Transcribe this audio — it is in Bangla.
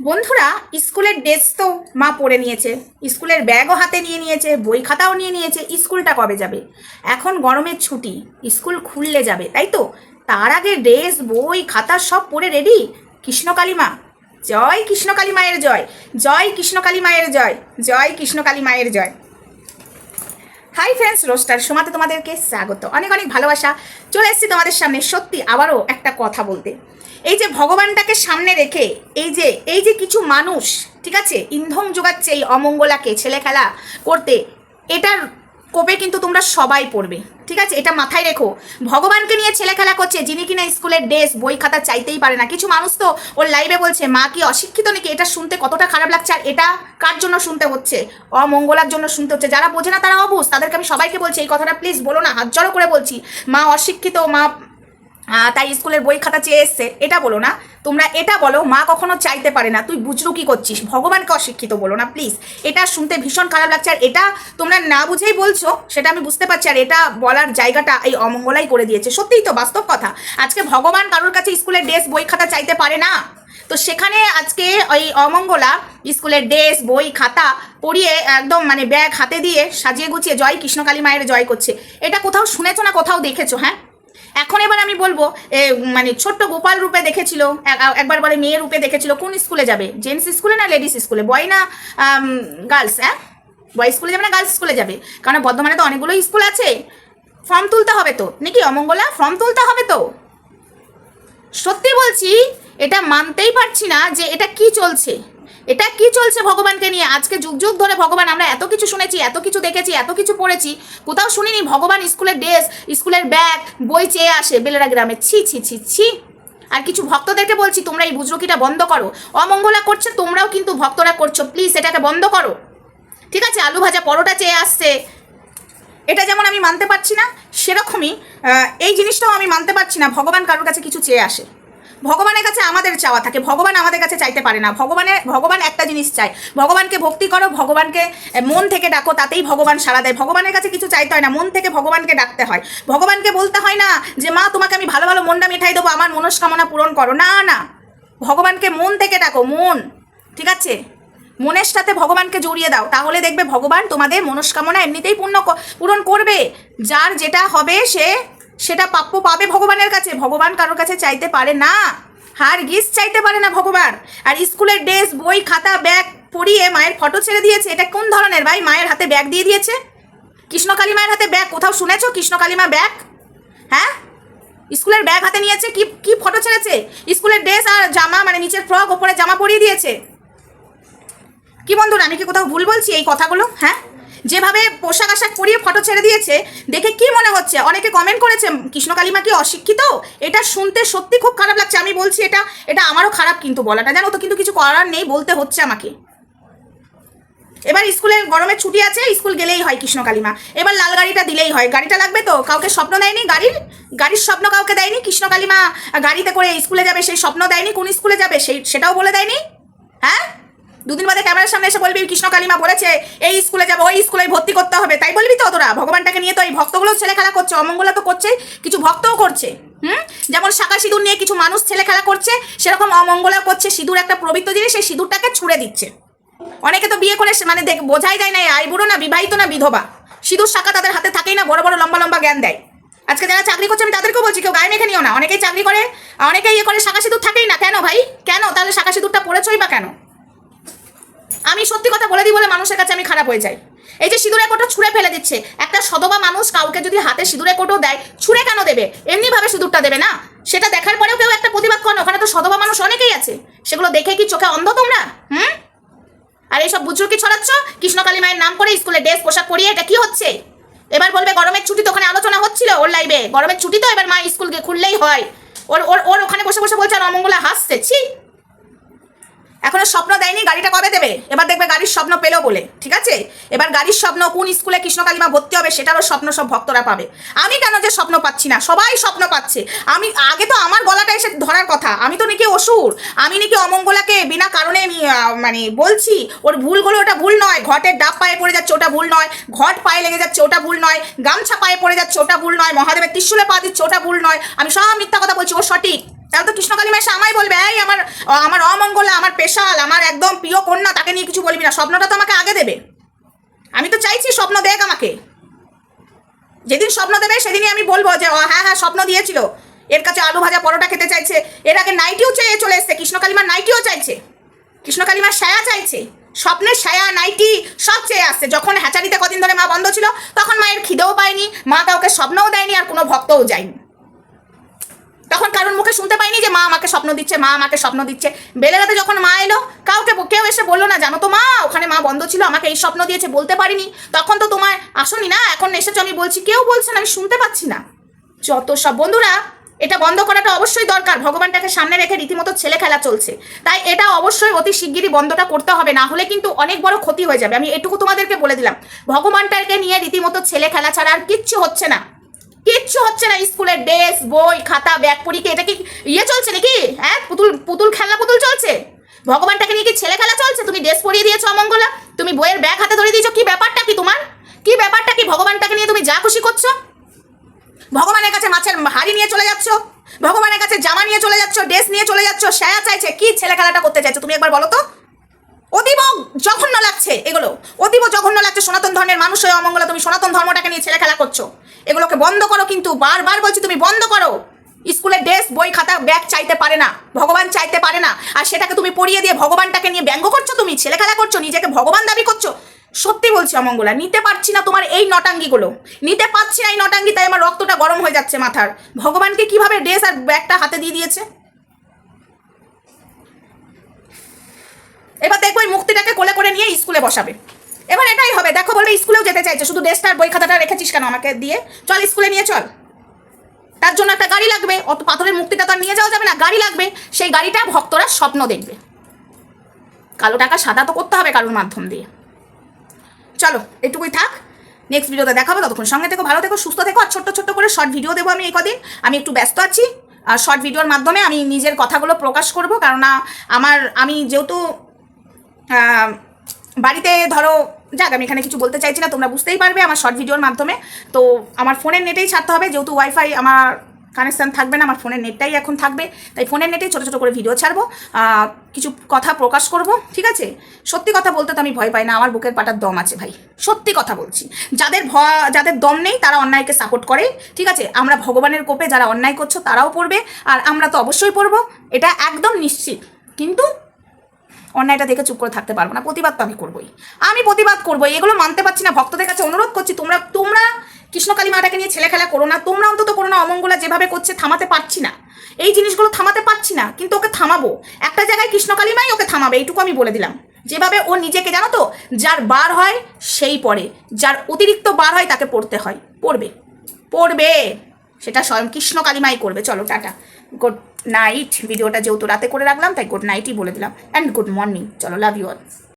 বন্ধুরা, স্কুলের ড্রেস তো মা পরে নিয়েছে। স্কুলের ব্যাগও হাতে নিয়ে নিয়েছে, বই খাতাও নিয়ে নিয়েছে। স্কুলটা কবে যাবে? এখন গরমের ছুটি, স্কুল খুললে যাবে, তাই তো? তার আগে ড্রেস, বই, খাতা সব পরে রেডি? কৃষ্ণকালী মা জয় কৃষ্ণকালী মায়ের জয় জয় কৃষ্ণকালী মায়ের জয় জয় কৃষ্ণকালী মায়ের জয়। হাই ফ্রেন্ডস রোস্টার সোমাতে তোমাদেরকে স্বাগত। অনেক অনেক ভালোবাসা। চলে এসেছি তোমাদের সামনে সত্যি আবারও একটা কথা বলতে। এই যে ভগবানটাকে সামনে রেখে, এই যে এই যে কিছু মানুষ, ঠিক আছে? ইন্ধন যোগাচ্ছে এই অমঙ্গলাকে, ছেলে খেলা করতে। এটার কোপে কিন্তু তোমরা সবাই পড়বে, ঠিক আছে? এটা মাথায় রেখো। ভগবানকে নিয়ে ছেলে খেলা করছে, যিনি কিনা স্কুলের ড্রেস, বই খাতা চাইতেই পারে না। কিছু মানুষ তো ওর লাইভে বলছে, মা কি অশিক্ষিত নাকি? এটা শুনতে কতটা খারাপ লাগছে, আর এটা কার জন্য শুনতে হচ্ছে? অমঙ্গলার জন্য শুনতে হচ্ছে। যারা বোঝে না তারা অবুঝ তাদেরকে আমি সবাইকে বলছি, এই কথাটা প্লিজ বলো না। হাত জড়ো করে বলছি, মা অশিক্ষিত, মা তাই স্কুলের বই খাতা চেয়ে এসছে। এটা বলো না। তোমরা এটা বলো, মা কখনো চাইতে পারে না। তুই বুঝলু কি করছিস? ভগবানকে অশিক্ষিত বলো না প্লিজ এটা শুনতে ভীষণ খারাপ লাগছে। আর এটা তোমরা না বুঝেই বলছো, সেটা আমি বুঝতে পারছি। আর এটা বলার জায়গাটা এই অমঙ্গলাই করে দিয়েছে। সত্যিই তো বাস্তব কথা। আজকে ভগবান কারোর কাছে স্কুলের ড্রেস, বই, খাতা চাইতে পারে না। তো সেখানে আজকে ওই অমঙ্গলা স্কুলের ড্রেস, বই, খাতা পরিয়ে একদম মানে ব্যাগ হাতে দিয়ে সাজিয়ে গুছিয়ে জয় কৃষ্ণকালী মায়ের জয় করছে। এটা কোথাও শুনেছো না কোথাও দেখেছ হ্যাঁ? এখন এবার আমি বলব মানে ছোট্ট গোপাল রূপে দেখেছিল, এক- একবার বলে মেয়ে রূপে দেখেছিল, কোন স্কুলে যাবে? জেন্টস স্কুলে না লেডিস স্কুলে বয় না গার্লস হ্যাঁ? বয় স্কুলে যাবে না গার্লস স্কুলে যাবে? কারণ বর্ধমানে তো অনেকগুলো স্কুল আছে। ফর্ম তুলতে হবে তো, নাকি অমঙ্গলা? ফর্ম তুলতে হবে তো। সত্যি বলছি, এটা মানতেই পারছি না যে এটা কি চলছে। এটা কি চলছে ভগবানকে নিয়ে? আজকে যুগ যুগ ধরে ভগবান, আমরা এত কিছু শুনেছি, এত কিছু দেখেছি, এত কিছু পড়েছি, কোথাও শুনিনি, ভগবান স্কুলের ড্রেস, স্কুলের ব্যাগ, বই চেয়ে আসে, বেলেরা গ্রামে, ছি ছি ছি ছি। আর কিছু ভক্তদেরকে বলছি, তোমরা এই বুজরুকিটা বন্ধ করো। অমঙ্গলা করছে, তোমরাও কিন্তু ভক্তরা করছ প্লিজ এটাকে বন্ধ করো। ঠিক আছে, আলু ভাজা পরোটা চেয়ে আসছে। এটা যেমন আমি মানতে পারছি না, সেরকমই এই জিনিসটাও আমি মানতে পারছি না, ভগবান কারোর কাছে কিছু চেয়ে আসে। ভগবানের কাছে আমাদের চাওয়া থাকে, ভগবান আমাদের কাছে চাইতে পারে না। ভগবানের, ভগবান একটা জিনিস চায়। ভগবানকে ভক্তি করো, ভগবানকে মন থেকে ডাকো, তাতেই ভগবান সাড়া দেয়। ভগবানের কাছে কিছু চাইতে হয় না, মন থেকে ভগবানকে ডাকতে হয়। ভগবানকে বলতে হয় না যে, মা, তোমাকে আমি ভালো ভালো মনটা মিঠাই দেবো, আমার মনস্কামনা পূরণ করো। না না। ভগবানকে মন থেকে ডাকো, মন। ঠিক আছে? মনের সাথে ভগবানকে জড়িয়ে দাও। তাহলে দেখবে ভগবান তোমাদের মনস্কামনা এমনিতেই পূর্ণ পূরণ করবে। যার যেটা হবে সে সেটা প্রাপ্য পাবে ভগবানের কাছে। ভগবান কারোর কাছে চাইতে পারে না। হার গিস চাইতে পারে না ভগবান। আর স্কুলের ড্রেস, বই, খাতা, ব্যাগ পরিয়ে মায়ের ফটো ছেড়ে দিয়েছে। এটা কোন ধরনের ভাই? মায়ের হাতে ব্যাগ দিয়ে দিয়েছে? কৃষ্ণকালী মায়ের হাতে ব্যাগ? কোথাও শুনেছো কৃষ্ণকালী মা ব্যাগ? হ্যাঁ? স্কুলের ব্যাগ হাতে নিয়েছে? কি কি ফটো ছেড়েছে? স্কুলের ড্রেস আর জামা মানে নিচের ফ্রক, ওপরে জামা পরিয়ে দিয়েছে? কি বন্ধুরা, আমি কি কোথাও ভুল বলছি এই কথাগুলো? হ্যাঁ? যেভাবে পোশাক আশাক পরিয়ে ফটো ছেড়ে দিয়েছে, দেখে কি মনে হচ্ছে? অনেকে কমেন্ট করেছে কৃষ্ণকালিমা কি অশিক্ষিত? এটা শুনতে সত্যি খুব খারাপ লাগছে। আমি বলছি এটা এটা আমারও খারাপ কিন্তু বলাটা। জানো তো, কিন্তু কিছু করার নেই, বলতে হচ্ছে আমাকে। এবার স্কুলের গরমের ছুটি আছে, স্কুল গেলেই হয় কৃষ্ণকালিমা এবার লাল গাড়িটা দিলেই হয়। গাড়িটা লাগবে তো? কাউকে স্বপ্ন দেয়নি গাড়ির? গাড়ির স্বপ্ন কাউকে দেয়নি? কৃষ্ণকালিমা গাড়িতে করে স্কুলে যাবে, সেই স্বপ্ন দেয়নি? কোন স্কুলে যাবে? সেই, সেটাও বলে দেয়নি? হ্যাঁ? দুদিন বাদে ক্যামেরার সামনে এসে বলবি, কৃষ্ণ কালিমা বলেছে, এই স্কুলে যাব, ওই স্কুলে ভর্তি করতে হবে। তাই বলবি তো তোরা, ভগবানটাকে নিয়ে তো এই ভক্তগুলো ছেলে খেলা করছে, অমঙ্গলা তো করছে, কিছু ভক্তও করছে, হুম? যেমন শাখা সিঁদুর নিয়ে কিছু মানুষ ছেলে খেলা করছে, সেরকম অমঙ্গলা করছে, সিঁদুর একটা পবিত্র জিনিস, সেই সিঁদুরটাকে ছুড়ে দিচ্ছে। অনেকে তো বিয়ে করে মানে দেখ, বোঝাই যায় না আইবুড়ো না বিবাহিত না বিধবা। সিঁদুর শাখা তাদের হাতে থাকেই না, বড় বড় লম্বা লম্বা জ্ঞান দেয়। আজকে যারা চাকরি করছে, আমি তাদেরকেও বলছি, কেউ গায়ে মেখে নিও না। অনেকেই চাকরি করে, অনেকেই ইয়ে করে শাখা সিঁদুর থাকেই না। কেন ভাই? কেন? তাহলে শাখা সিঁদুরটা পড়েছই বা কেন? আমি সত্যি কথা বলে দিই বলে মানুষের কাছে আমি খারাপ হয়ে যাই। এই যে সিঁদুরের কোটো ছুঁড়ে ফেলে দিচ্ছে একটা সদবা মানুষ কাউকে যদি হাতে সিঁদুরের কোটো দেয় ছুঁড়ে কেন দেবে? এমনিভাবে সিঁদুরটা দেবে না? সেটা দেখার পরেও কেউ একটা প্রতিবাদ করে না, ওখানে তো সদবা মানুষ অনেকেই আছে। সেগুলো দেখে কি চোখে অন্ধ তোমরা? হুম? আর এইসব বুঝুর কি ছড়াচ্ছ? কৃষ্ণকালী মায়ের নাম করে স্কুলে ড্রেস পোশাক পরিয়ে এটা কি হচ্ছে? এবার বলবে গরমের ছুটি তো ওখানে আলোচনা হচ্ছিল ওর লাইভে গরমের ছুটি তো এবার মা স্কুল খুললেই হয়। ওর ওর ওর ওখানে বসে বসে বলছে আর অমঙ্গলা হাসছে ছি! এখনও স্বপ্ন দেয়নি, গাড়িটা কবে দেবে? এবার দেখবে গাড়ির স্বপ্ন পেল বলে, ঠিক আছে? এবার গাড়ির স্বপ্ন কোন স্কুলে কৃষ্ণকালিমা ভর্তি হবে সেটারও স্বপ্ন সব ভক্তরা পাবে। আমি কেন যে স্বপ্ন পাচ্ছি না? সবাই স্বপ্ন পাচ্ছে। আমি, আগে তো আমার গলাটা এসে ধরার কথা। আমি তো নাকি অসুর। আমি নাকি অমঙ্গলাকে বিনা কারণে মানে বলছি, ওর ভুলগুলো ওটা ভুল নয়। ঘটের ডাব পায়ে পড়ে যাচ্ছে, ওটা ভুল নয়। ঘট পায়ে লেগে যাচ্ছে, ওটা ভুল নয়। গামছা পায়ে পড়ে যাচ্ছে, ওটা ভুল নয়। মহাদেবের ত্রিশুলে পা দিচ্ছে, ওটা ভুল নয়। আমি সব মিথ্যা কথা বলছি, ও সঠিক। তাহলে তো কৃষ্ণকালী মা এসে আমায় বলবে, এই আমার আমার অমঙ্গলা, আমার পেশাল, আমার একদম প্রিয় কন্যা, তাকে নিয়ে কিছু বলবি না, স্বপ্নটা তো আমাকে আগে দেবে। আমি তো চাইছি স্বপ্ন দেখ আমাকে। যেদিন স্বপ্ন দেবে, সেদিনই আমি বলব যে হ্যাঁ হ্যাঁ স্বপ্ন দিয়েছিল। এর কাছে আলু ভাজা পরোটা খেতে চাইছে। এর আগে নাইটিও চেয়ে চলে এসছে কৃষ্ণকালিমার নাইটিও চাইছে। কৃষ্ণকালিমার সায়া চাইছে। স্বপ্নের সায়া, নাইটি সব চেয়ে আসছে। যখন হ্যাচারিতে কদিন ধরে মা বন্ধ ছিল, তখন মায়ের খিদেও পায়নি, মা কাউকে স্বপ্নও দেয়নি, আর কোনো ভক্তও যায়নি। শুনতে পাইনি যে মা আমাকে স্বপ্ন দিচ্ছে, মা আমাকে স্বপ্ন দিচ্ছে। বেলেরাতে যখন মা এলো, কাউকে কেউ এসে বলল না, জানো তো মা, ওখানে মা বন্ধ ছিল, আমাকে এই স্বপ্ন দিয়েছে, বলতে পারিনি। তখন তো তোমার আসনি না, এখন এসেছ, আমি বলছি, কেউ বলছে না, আমি শুনতে পাচ্ছি না। যত সব বন্ধুরা, এটা বন্ধ করাটা অবশ্যই দরকার, ভগবানটাকে সামনে রেখে রীতিমতো ছেলে খেলা চলছে। তাই এটা অবশ্যই অতি শিগগিরই বন্ধটা করতে হবে, না হলে কিন্তু অনেক বড় ক্ষতি হয়ে যাবে। আমি এটুকু তোমাদেরকে বলে দিলাম, ভগবানটাকে নিয়ে রীতিমতো ছেলে খেলা ছাড়া আর কিচ্ছু হচ্ছে না। কিচ্ছু হচ্ছে না স্কুলের ড্রেস, বই, খাতা, ব্যাগ পরীকে এটা কি ইয়ে চলছে নাকি? হ্যাঁ পুতুল পুতুল খেলনা পুতুল চলছে? ভগবানটাকে নিয়ে কি ছেলে খেলা চলছে? তুমি ড্রেস পরিয়ে দিয়েছ অমঙ্গলা, তুমি বইয়ের ব্যাগ হাতে ধরে দিয়েছ, কি ব্যাপারটা কি তোমার? কি ব্যাপারটা কি ভগবানটাকে নিয়ে তুমি যা খুশি করছ? ভগবানের কাছে মাছের হাড়ি নিয়ে চলে যাচ্ছ, ভগবানের কাছে জামা নিয়ে চলে যাচ্ছ, ড্রেস নিয়ে চলে যাচ্ছ, সায়া চাইছে, কি ছেলে খেলাটা করতে চাইছো? তুমি একবার বলো তো। অতীব জঘন্য লাগছে এগুলো। অতীব জঘন্য লাগছে সনাতন ধর্মের মানুষ হয়ে অমঙ্গলা, তুমি সনাতন ধর্মটাকে নিয়ে ছেলে খেলা করছ। এগুলোকে বন্ধ করো কিন্তু, বারবার বলছি তুমি বন্ধ করো। স্কুলের ড্রেস, বই, খাতা, ব্যাগ চাইতে পারে না, ভগবান চাইতে পারে না, আর সেটাকে তুমি পড়িয়ে দিয়ে ভগবানটাকে নিয়ে ব্যঙ্গ করছ তুমি ছেলে খেলা করছ, নিজেকে ভগবান দাবি করছ। সত্যি বলছি অমঙ্গলা, নিতে পারছি না তোমার এই নটাঙ্গিগুলো। নিতে পারছি না এই নটাঙ্গি, তাই আমার রক্তটা গরম হয়ে যাচ্ছে মাথার। ভগবানকে কীভাবে ড্রেস আর ব্যাগটা হাতে দিয়ে দিয়েছে? এবার দেখব এই মুক্তিটাকে কোলে করে নিয়ে স্কুলে বসাবে। এবার এটাই হবে। দেখো, বলবে স্কুলেও যেতে চাইছে। শুধু ড্রেসটার বই খাতাটা রেখেছিস কেন আমাকে দিয়ে? চল স্কুলে নিয়ে চল। তার জন্য একটা গাড়ি লাগবে। অত পাথরের মুক্তিটা তো নিয়ে যাওয়া যাবে না। গাড়ি লাগবে। সেই গাড়িটা ভক্তরা স্বপ্ন দেখবে। কালো টাকা সাদা তো করতে হবে কারোর মাধ্যম দিয়ে। চলো, এটুকুই থাক। নেক্সট ভিডিওতে দেখাবো। ততক্ষণ সঙ্গে থেকো, ভালো থেকো, সুস্থ থেকো। আর ছোট্ট ছোট্ট করে শর্ট ভিডিও দেবো আমি এই কদিন। আমি একটু ব্যস্ত আছি। আর শর্ট ভিডিওর মাধ্যমে আমি নিজের কথাগুলো প্রকাশ করব। কারণ আমার, আমি যেহেতু বাড়িতে ধরো যাক, আমি এখানে কিছু বলতে চাইছি না, তোমরা বুঝতেই পারবে আমার শর্ট ভিডিওর মাধ্যমে। তো আমার ফোনের নেটেই ছাড়তে হবে, যেহেতু ওয়াইফাই আমার কানেকশান থাকবে না, আমার ফোনের নেটটাই এখন থাকবে, তাই ফোনের নেটেই ছোটো ছোটো করে ভিডিও ছাড়বো কিছু কথা প্রকাশ করব, ঠিক আছে? সত্যি কথা বলতে তো আমি ভয় পাই না, আমার বুকের পাটার দম আছে ভাই, সত্যি কথা বলছি। যাদের ভয় যাদের দম নেই, তারা অন্যায়কে সাপোর্ট করে, ঠিক আছে? আমরা ভগবানের কোপে যারা অন্যায় করছ, তারাও পড়বে, আর আমরা তো অবশ্যই পড়ব, এটা একদম নিশ্চিত। কিন্তু অন্যায়টা দেখে চুপ করে থাকতে পারব না, প্রতিবাদ তো আমি করবোই। আমি প্রতিবাদ করবোই, এগুলো মানতে পারছি না, ভক্তদের কাছে অনুরোধ করছি, তোমরা তোমরা কৃষ্ণকালী মাটাকে নিয়ে ছেলে খেলা করো না, তোমরা অন্তত করো না, অমঙ্গলা যেভাবে করছে থামাতে পারছি না। এই জিনিসগুলো থামাতে পারছি না, কিন্তু ওকে থামাবো। একটা জায়গায় কৃষ্ণকালী মাই ওকে থামাবে, এইটুকু আমি বলে দিলাম। যেভাবে ও নিজেকে, জানো তো, যার বার হয় সেই পড়ে যার অতিরিক্ত বার হয় তাকে পড়তে হয়। পড়বে। পড়বে। সেটা স্বয়ং কৃষ্ণ কালিমাই করবে। চলো, টাটা। গুড। নাইট ভিডিওটা যেহেতু রাতে করে রাখলাম, তাই গুড নাইটই বলে দিলাম। অ্যান্ড গুড মর্নিং চলো লাভ ইউ অল